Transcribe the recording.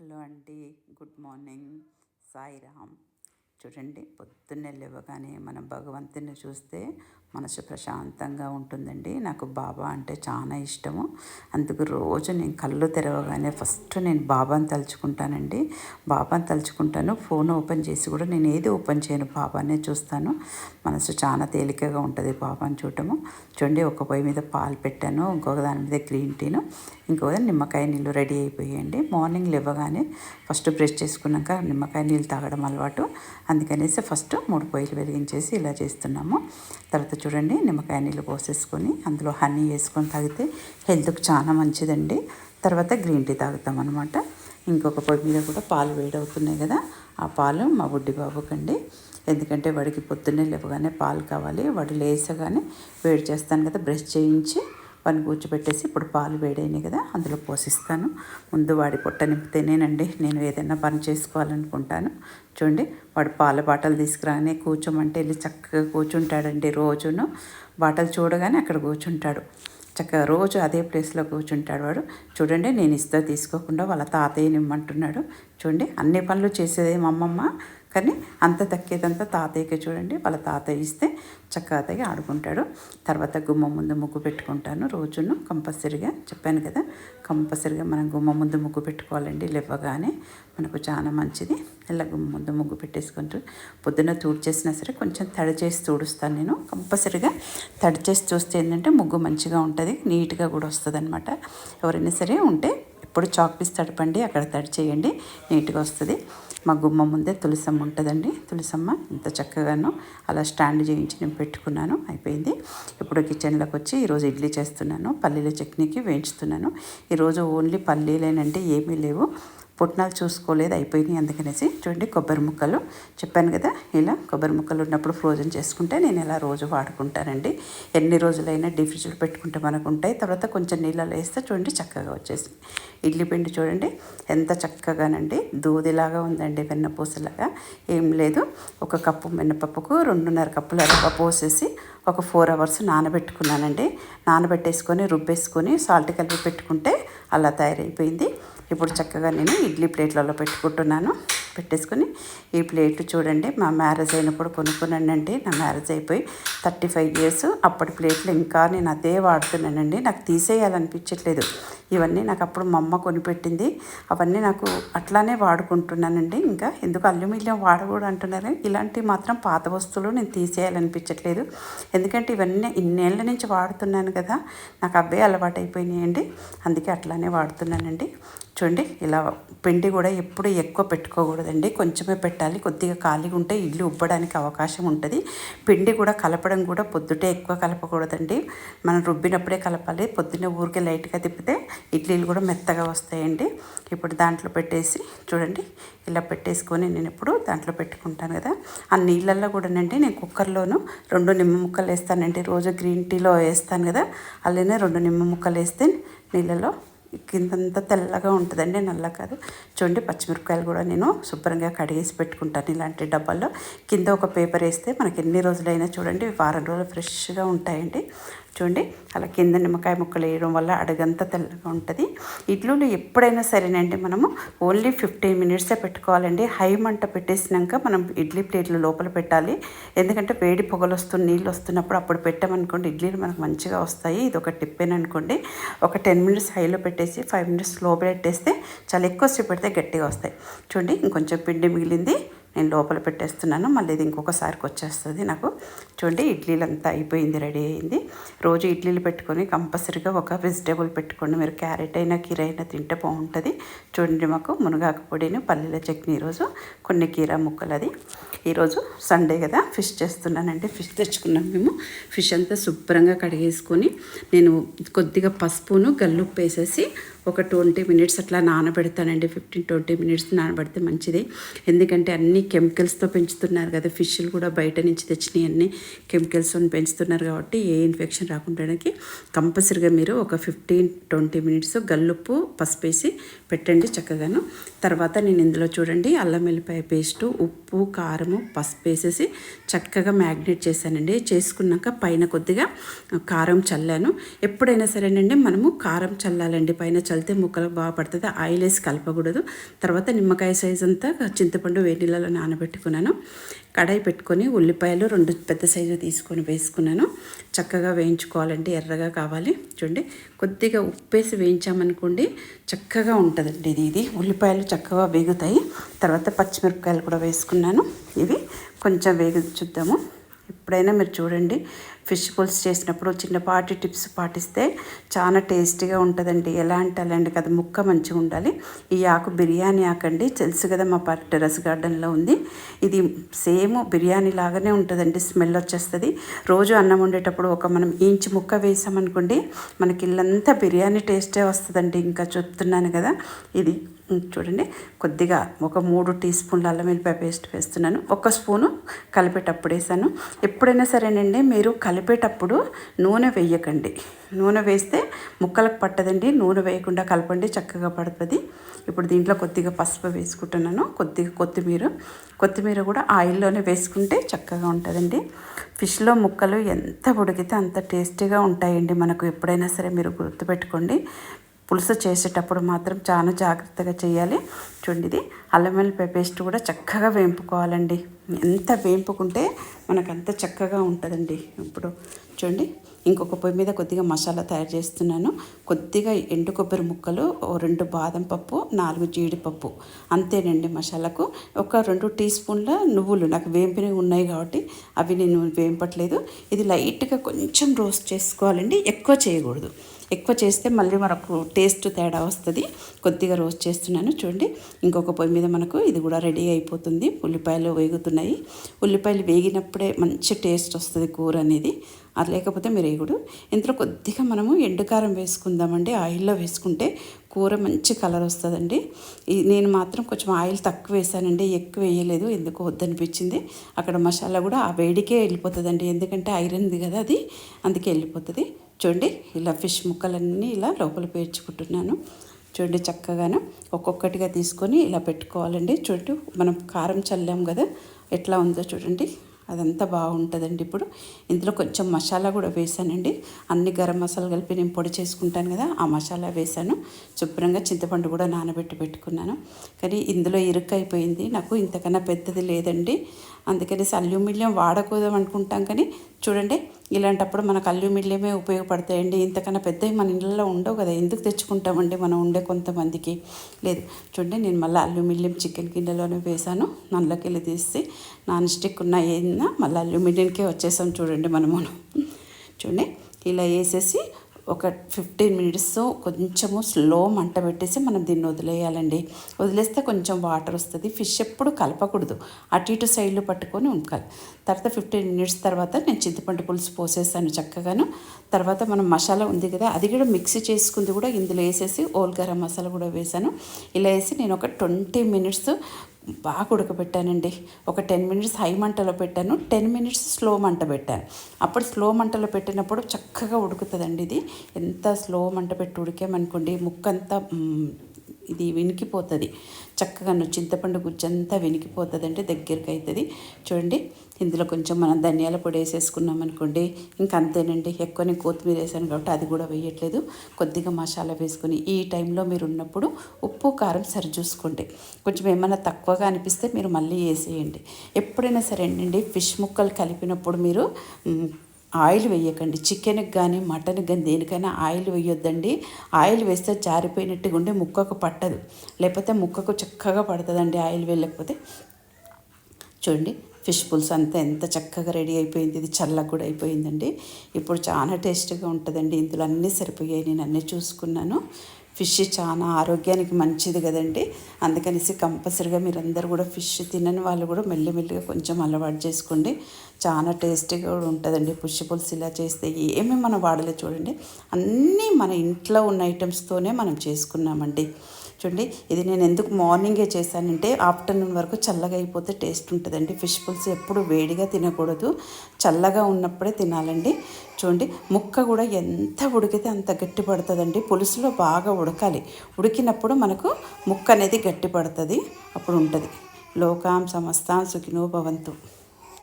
Hello అండి good morning. Sairam. చూడండి. పొద్దున్నే లేవగానే మనం భగవంతుని చూస్తే మనసు ప్రశాంతంగా ఉంటుందండి. నాకు బాబా అంటే చాలా ఇష్టము. అందుకు రోజు నేను కళ్ళు తెరవగానే ఫస్ట్ నేను బాబాని తలుచుకుంటానండి. బాబాని తలుచుకుంటాను. ఫోన్ ఓపెన్ చేసి కూడా నేను ఏది ఓపెన్ చేయను. బాబానే చూస్తాను. మనసు చాలా తేలికగా ఉంటుంది బాబాని చూడటము. చూడండి ఒక పొయ్యి మీద పాలు పెట్టాను. ఇంకొక దాని మీద గ్రీన్ టీను. ఇంకొక నిమ్మకాయ నీళ్ళు రెడీ అయిపోయాయండి. మార్నింగ్ లేవగానే ఫస్ట్ బ్రష్ చేసుకున్నాక నిమ్మకాయ నీళ్ళు తాగడం అలవాటు. అందుకనేసి ఫస్ట్ మూడు పొయ్యిలు వెలిగించేసి ఇలా చేస్తున్నాము. తర్వాత చూడండి నిమ్మకాయ నీళ్ళు పోసేసుకొని అందులో హనీ వేసుకొని తాగితే హెల్త్కి చాలా మంచిదండి. తర్వాత గ్రీన్ టీ తాగుతాం అనమాట ఇంకొక పొయ్యి మీద కూడా పాలు వేడవుతున్నాయి కదా ఆ పాలు మా బుడ్డి బాబుకండి. ఎందుకంటే వాడికి పొద్దున్నే లేవగానే పాలు కావాలి వాడు లేసగానే వేడి చేస్తాను కదా బ్రష్ చేయించి వాడిని కూర్చోబెట్టేసి ఇప్పుడు పాలు వేడైనాయి కదా అందులో పోసిస్తాను ముందు వాడి పొట్ట నింపితేనేనండి నేను ఏదైనా పని చేసుకోవాలనుకుంటాను. చూడండి వాడు పాల బాటలు తీసుకురాగానే కూర్చోమంటే వెళ్ళి చక్కగా కూర్చుంటాడండి రోజును. బాటలు చూడగానే అక్కడ కూర్చుంటాడు. చక్కగా రోజు అదే ప్లేస్లో కూర్చుంటాడు వాడు. చూడండి నేను ఇస్తా తీసుకోకుండా వాళ్ళ తాతయ్యని ఇమ్మంటున్నాడు. చూడండి అన్ని పనులు చేసేదే మా అమ్మమ్మ? కానీ అంత దక్కేదంతా తాతయ్యకి చూడండి. వాళ్ళ తాతయ్య ఇస్తే చక్కగా తాగి ఆడుకుంటాడు. తర్వాత గుమ్మ ముందు ముగ్గు పెట్టుకుంటాను రోజును కంపల్సరిగా. చెప్పాను కదా కంపల్సరిగా మనం గుమ్మ ముందు ముగ్గు పెట్టుకోవాలండి లేవగానే. మనకు చాలా మంచిది. ఇలా గుమ్మ ముందు ముగ్గు పెట్టేసుకుంటూ పొద్దున్న తూడ్చేసినా సరే కొంచెం తడి చేసి తూడుస్తాను నేను. కంపల్సరిగా తడి చేసి చూస్తే ఏంటంటే ముగ్గు మంచిగా ఉంటుంది నీట్గా కూడా వస్తుంది అనమాట ఎవరైనా సరే ఉంటే ఎప్పుడు చాక్ పీస్ తడపండి అక్కడ తడి చేయండి నీట్గా వస్తుంది. మా గుమ్మ ముందే తులసమ్మ ఉంటుందండి. తులసమ్మ ఇంత చక్కగాను అలా స్టాండ్ చేయించి నేను పెట్టుకున్నాను అయిపోయింది. ఇప్పుడు కిచెన్లోకి వచ్చి ఈరోజు ఇడ్లీ చేస్తున్నాను పల్లీల చట్నీకి వేయించుతున్నాను. ఈరోజు ఓన్లీ పల్లీలేనంటే ఏమీ లేవు. పుట్నాలు చూసుకోలేదు అయిపోయినాయి అందుకనేసి చూడండి కొబ్బరి ముక్కలు. చెప్పాను కదా ఇలా కొబ్బరి ముక్కలు ఉన్నప్పుడు ఫ్రోజన్ చేసుకుంటే నేను ఇలా రోజు వాడుకుంటానండి. ఎన్ని రోజులైనా డీ ఫ్రిడ్జ్లో పెట్టుకుంటే మనకు ఉంటాయి. తర్వాత కొంచెం నీళ్ళలో వేస్తే చూడండి చక్కగా వచ్చేసి. ఇడ్లీ పిండి చూడండి ఎంత చక్కగానండి. దూదిలాగా ఉందండి వెన్నపూసలాగా. ఏం లేదు ఒక కప్పు మినపప్పుకు రెండున్నర కప్పుల రవ్వ పోసేసి ఒక ఫోర్ అవర్స్ నానబెట్టుకున్నానండి. నానబెట్టేసుకొని రుబ్బేసుకొని సాల్ట్ కలిపి పెట్టుకుంటే అలా తయారైపోయింది. ఇప్పుడు చక్కగా నేను ఇడ్లీ ప్లేట్లలో పెట్టుకుంటున్నాను. పెట్టేసుకొని ఈ ప్లేట్ చూడండి మా మ్యారేజ్ అయినప్పుడు కొనుక్కున్నానండి నా మ్యారేజ్ అయిపోయి థర్టీ ఫైవ్ ఇయర్స్. అప్పటి ప్లేట్లు ఇంకా నేను అదే వాడుతున్నానండి. నాకు తీసేయాలనిపించట్లేదు. ఇవన్నీ నాకు అప్పుడు మా అమ్మ కొనిపెట్టింది. అవన్నీ నాకు అట్లానే వాడుకుంటున్నానండి. ఇంకా ఎందుకు అల్యూమినియం వాడకూడదు అంటున్నారు? ఇలాంటివి మాత్రం పాత వస్తువులు నేను తీసేయాలనిపించట్లేదు. ఎందుకంటే ఇవన్నీ ఇన్నేళ్ళ నుంచి వాడుతున్నాను కదా. నాకు అవే అలవాటు అయిపోయినాయండి అందుకే అట్లానే వాడుతున్నానండి. చూడండి ఇలా పిండి కూడా ఎప్పుడు ఎక్కువ పెట్టుకోకూడదండి. కొంచెమే పెట్టాలి. కొద్దిగా ఖాళీగా ఉంటే ఇల్లు ఉబ్బడానికి అవకాశం ఉంటుంది. పిండి కూడా కలపడం కూడా పొద్దుటే ఎక్కువ కలపకూడదండి. మనం రుబ్బినప్పుడే కలపాలి. పొద్దున్నే ఊరికే లైట్గా తిప్పితే ఇడ్లీలు కూడా మెత్తగా వస్తాయండి. ఇప్పుడు దాంట్లో పెట్టేసి చూడండి ఇలా పెట్టేసుకొని నేను ఇప్పుడు దాంట్లో పెట్టుకుంటాను కదా. ఆ నీళ్ళల్లో కూడానండి నేను కుక్కర్లోను రెండు నిమ్మ ముక్కలు వేస్తానండి. రోజు గ్రీన్ టీలో వేస్తాను కదా. అలానే రెండు నిమ్మ ముక్కలు వేస్తే నీళ్ళలో కిందంతా తెల్లగా ఉంటుందండి నల్ల కాదు. చూడండి పచ్చిమిరపకాయలు కూడా నేను శుభ్రంగా కడిగేసి పెట్టుకుంటాను ఇలాంటి డబ్బాల్లో. కింద ఒక పేపర్ వేస్తే మనకి ఎన్ని రోజులైనా చూడండి వారం రోజులు ఫ్రెష్గా ఉంటాయండి. చూడండి. అలా కింద నిమ్మకాయ ముక్కలు వేయడం వల్ల అడుగంతా తెల్లగా ఉంటుంది. ఇడ్లీలు ఎప్పుడైనా సరేనండి మనము ఓన్లీ ఫిఫ్టీన్ మినిట్సే పెట్టుకోవాలండి. హై మంట పెట్టేసినాక మనం ఇడ్లీ ప్లేట్లు లోపల పెట్టాలి. ఎందుకంటే వేడి పొగలు వస్తున్న నీళ్ళు వస్తున్నప్పుడు అప్పుడు పెట్టామనుకోండి ఇడ్లీలు మనకు మంచిగా వస్తాయి. ఇది ఒక టిప్ అనుకోండి ఒక టెన్ మినిట్స్ హైలో పెట్టేసి ఫైవ్ మినిట్స్ లోపల పెట్టేస్తే చాలా ఎక్కువ సేపు పెడితే గట్టిగా వస్తాయి. చూడండి ఇంకొంచెం పిండి మిగిలింది. నేను లోపల పెట్టేస్తున్నాను. మళ్ళీ ఇది ఇంకొకసారికి వచ్చేస్తుంది. నాకు చూడండి ఇడ్లీలు అంతా అయిపోయింది రెడీ అయింది. రోజు ఇడ్లీలు పెట్టుకొని కంపల్సరీగా ఒక వెజిటేబుల్ పెట్టుకోండి. మీరు క్యారెట్ అయినా కీర అయినా తింటే బాగుంటుంది. చూడండి మాకు మునగాకు పొడిని పల్లెల చట్నీ ఈరోజు కొన్ని కీర ముక్కలు అది ఈరోజు సండే కదా ఫిష్ చేస్తున్నానండి. ఫిష్ తెచ్చుకున్నాం మేము. ఫిష్ అంతా శుభ్రంగా కడిగేసుకొని నేను కొద్దిగా పసుపును గల్లుప్పు వేసేసి ఒక ట్వంటీ మినిట్స్ అట్లా నానబెడతానండి. ఫిఫ్టీన్ ట్వంటీ మినిట్స్ నానబెడితే మంచిది. ఎందుకంటే అన్ని కెమికల్స్తో పెంచుతున్నారు కదా ఫిష్లు కూడా బయట నుంచి తెచ్చినవి అన్ని కెమికల్స్ పెంచుతున్నారు కాబట్టి ఏ ఇన్ఫెక్షన్ రాకుండా కంపల్సరిగా మీరు ఒక ఫిఫ్టీన్ ట్వంటీ మినిట్స్ గల్లుప్పు పసుపేసి పెట్టండి చక్కగాను. తర్వాత నేను ఇందులో చూడండి అల్లం వెల్లిపాయ పేస్టు ఉప్పు కారము పసుపు వేసేసి చక్కగా మ్యాగ్నేట్ చేశానండి. చేసుకున్నాక పైన కొద్దిగా కారం చల్లాను. ఎప్పుడైనా సరేనండి మనము కారం చల్లాలండి. పైన చల్లితే ముక్కలకు బాగా పడుతుంది ఆయిల్ వేసి కలపకూడదు. తర్వాత నిమ్మకాయ సైజ్ అంతా చింతపండు వేడి నీళ్ళలో నానబెట్టుకున్నాను. కడాయి పెట్టుకొని ఉల్లిపాయలు రెండు పెద్ద సైజు తీసుకొని వేసుకున్నాను. చక్కగా వేయించుకోవాలంటే ఎర్రగా కావాలి. చూడండి కొద్దిగా ఉప్పేసి వేయించామనుకోండి చక్కగా ఉంటుందండి ఇది ఇది. ఉల్లిపాయలు చక్కగా వేగుతాయి. తర్వాత పచ్చిమిరపకాయలు కూడా వేసుకున్నాను. ఇవి కొంచెం వేగు చూద్దాము. ఎప్పుడైనా మీరు చూడండి. ఫిష్ పుల్స్ చేసినప్పుడు చిన్నపాటి టిప్స్ పాటిస్తే చాలా టేస్టీగా ఉంటుందండి. ఎలా అంటే అలాంటి కదా ముక్క మంచిగా ఉండాలి. ఈ ఆకు బిర్యానీ ఆకండి. తెలుసు కదా మా పర్ టెరస్ గార్డెన్లో ఉంది. ఇది సేమ్ బిర్యానీ లాగానే ఉంటుందండి. స్మెల్ వచ్చేస్తుంది. రోజు అన్నం వండేటప్పుడు ఒక మనం ఇంచు ముక్క వేసామనుకోండి మనకి ఇల్లంతా బిర్యానీ టేస్టే వస్తుందండి. ఇంకా చెప్తున్నాను కదా ఇది చూడండి. కొద్దిగా ఒక మూడు టీ స్పూన్ల అల్లం వెల్లిపాయ పేస్ట్ వేస్తున్నాను. ఒక స్పూను కలిపేటప్పుడు వేసాను. ఎప్పుడైనా సరేనండి మీరు కలిపేటప్పుడు నూనె వేయకండి. నూనె వేస్తే ముక్కలకు పట్టదండి. నూనె వేయకుండా కలపండి చక్కగా పడుతుంది. ఇప్పుడు దీంట్లో కొద్దిగా పసుపు వేసుకుంటున్నాను. కొద్దిగా కొత్తిమీర. కొత్తిమీర కూడా ఆయిల్లోనే వేసుకుంటే చక్కగా ఉంటుందండి. ఫిష్లో ముక్కలు ఎంత ఉడికితే అంత టేస్టీగా ఉంటాయండి మనకు. ఎప్పుడైనా సరే మీరు గుర్తుపెట్టుకోండి. పులుసు చేసేటప్పుడు మాత్రం చాలా జాగ్రత్తగా చేయాలి. చూడండి ఇది అల్లం వెల్లిపాయ పేస్ట్ కూడా చక్కగా వేంపుకోవాలండి. ఎంత వేంపుకుంటే మనకు అంత చక్కగా ఉంటుందండి. ఇప్పుడు చూడండి ఇంకొక పొయ్యి మీద కొద్దిగా మసాలా తయారు చేస్తున్నాను. కొద్దిగా ఎండు కొబ్బరి ముక్కలు ఓ రెండు బాదం పప్పు నాలుగు జీడిపప్పు. అంతేనండి మసాలాకు. ఒక రెండు టీ స్పూన్ల నువ్వులు నాకు వేంపినవి ఉన్నాయి కాబట్టి అవి నేను వేంపట్లేదు. ఇది లైట్గా కొంచెం రోస్ట్ చేసుకోవాలండి ఎక్కువ చేయకూడదు. ఎక్కువ చేస్తే మళ్ళీ మనకు టేస్ట్ తేడా వస్తుంది. కొద్దిగా రోస్ట్ చేస్తున్నాను చూడండి. ఇంకొక పొయ్యి మీద మనకు ఇది కూడా రెడీ అయిపోతుంది. ఉల్లిపాయలు వేగుతున్నాయి. ఉల్లిపాయలు వేగినప్పుడే మంచి టేస్ట్ వస్తుంది కూర అనేది. అది లేకపోతే మీరు వేయకూడదు. ఇందులో కొద్దిగా మనము ఎండుకారం వేసుకుందామండి. ఆయిల్లో వేసుకుంటే కూర మంచి కలర్ వస్తుందండి. నేను మాత్రం కొంచెం ఆయిల్ తక్కువ వేసానండి. ఎక్కువ వేయలేదు. ఎందుకు వద్దనిపించింది. అక్కడ మసాలా కూడా ఆ వేడికే వెళ్ళిపోతుందండి. ఎందుకంటే ఐరన్ది కదా అది. అందుకే వెళ్ళిపోతుంది. చూడండి ఇలా ఫిష్ ముక్కలన్నీ ఇలా లోపల పేర్చుకుంటున్నాను. చూడండి చక్కగాను ఒక్కొక్కటిగా తీసుకొని ఇలా పెట్టుకోవాలండి. చూడండి మనం కారం చల్లాం కదా ఎట్లా ఉందో చూడండి. అదంతా బాగుంటుందండి ఇప్పుడు. ఇందులో కొంచెం మసాలా కూడా వేసానండి. అన్ని గరం మసాలా కలిపి నేను పొడి చేసుకుంటాను కదా ఆ మసాలా వేసాను. శుభ్రంగా చింతపండు కూడా నానబెట్టి పెట్టుకున్నాను. కానీ ఇందులో ఇరుక్కైపోయింది నాకు ఇంతకన్నా పెద్దది లేదండి. అందుకనేసి అల్యూమినియం వాడకూడదు అనుకుంటాం కానీ చూడండి ఇలాంటప్పుడు మనకు అల్యూమినియమే ఉపయోగపడతాయండి. ఇంతకన్నా పెద్దవి మన ఇళ్ళలో ఉండవు కదా ఎందుకు తెచ్చుకుంటామండి మనం ఉండే కొంతమందికి? లేదు చూడండి నేను మళ్ళీ అల్యూమినియం చికెన్ గిన్నెలోనే వేసాను నల్లకెళ్ళి తీసి నాన్ స్టిక్ ఉన్న ఏదైనా మళ్ళీ అల్యూమినియంకే వచ్చేసాం చూడండి మనము. చూడండి ఇలా వేసేసి ఒక ఫిఫ్టీన్ మినిట్స్ కొంచెము స్లో మంట పెట్టేసి మనం దీన్ని వదిలేయాలండి. వదిలేస్తే కొంచెం వాటర్ వస్తుంది. ఫిష్ ఎప్పుడు కలపకూడదు. అటు ఇటు సైడ్లు పట్టుకొని ఉండాలి తర్వాత ఫిఫ్టీన్ మినిట్స్ తర్వాత నేను చింతపండు పులుసు పోసేసాను చక్కగాను. తర్వాత మనం మసాలా ఉంది కదా అది కూడా మిక్సీ చేసుకుంది కూడా ఇందులో వేసేసి ఓల్ గరం మసాలా కూడా వేసాను. ఇలా వేసి నేను ఒక ట్వంటీ మినిట్స్ బాగా ఉడకబెట్టానండి. ఒక టెన్ మినిట్స్ హై మంటలో పెట్టాను. టెన్ మినిట్స్ స్లో మంట పెట్టాను అప్పుడు స్లో మంటలో పెట్టినప్పుడు చక్కగా ఉడుకుతుందండి ఇది. ఎంత స్లో మంట పెట్టి ఉడికామనుకోండి ముక్కంతా ఇది వినికిపోతుంది. చక్కగా చింతపండు గుజ్జంతా వినికిపోతుందంటే దగ్గరికి అవుతుంది చూడండి ఇందులో కొంచెం మనం ధనియాల పొడి వేసేసుకున్నాం అనుకోండి ఇంకా అంతేనండి. ఎక్కువనే కొత్తిమీర వేసాను కాబట్టి అది కూడా వేయట్లేదు. కొద్దిగా మసాలా వేసుకొని ఈ టైంలో మీరు ఉన్నప్పుడు ఉప్పు కారం సరి చూసుకోండి. కొంచెం ఏమైనా తక్కువగా అనిపిస్తే మీరు మళ్ళీ వేసేయండి. ఎప్పుడైనా సరే అండి ఫిష్ ముక్కలు కలిపినప్పుడు మీరు ఆయిల్ వేయకండి. చికెన్కి కానీ మటన్కి కానీ దేనికైనా ఆయిల్ వేయొద్దండి. ఆయిల్ వేస్తే జారిపోయినట్టుగా ఉండి ముక్కకు పట్టదు. లేకపోతే ముక్కకు చక్కగా పడుతుందండి ఆయిల్ వేయలేకపోతే చూడండి ఫిష్ పులుసు అంతా ఎంత చక్కగా రెడీ అయిపోయింది. ఇది చల్లగా కూడా అయిపోయిందండి. ఇప్పుడు చాలా టేస్ట్గా ఉంటుందండి. ఇందులో అన్నీ సరిపోయాయి. నేను అన్నీ చూసుకున్నాను. ఫిష్ చాలా ఆరోగ్యానికి మంచిది కదండి. అందుకనేసి కంపల్సరిగా మీరందరూ కూడా ఫిష్ తినని వాళ్ళు కూడా మెల్లిమెల్లిగా కొంచెం అలవాటు చేసుకోండి. చాలా టేస్టీగా కూడా ఉంటుందండి. పుష్టి పులుసు ఇలా చేస్తే ఏమేమి మనం వాడలే చూడండి. అన్నీ మన ఇంట్లో ఉన్న ఐటమ్స్తోనే మనం చేసుకున్నామండి. చూడండి. ఇది నేను ఎందుకు మార్నింగే చేశానంటే ఆఫ్టర్నూన్ వరకు చల్లగా అయిపోతే టేస్ట్ ఉంటుందండి. ఫిష్ పులుసు ఎప్పుడు వేడిగా తినకూడదు. చల్లగా ఉన్నప్పుడే తినాలండి. చూడండి ముక్క కూడా ఎంత ఉడికితే అంత గట్టి పడుతుందండి పులుసులో బాగా ఉడకాలి. ఉడికినప్పుడు మనకు ముక్క అనేది గట్టి పడుతుంది అప్పుడు ఉంటుంది. లోకాం సమస్తాం సుఖినో భవంతు.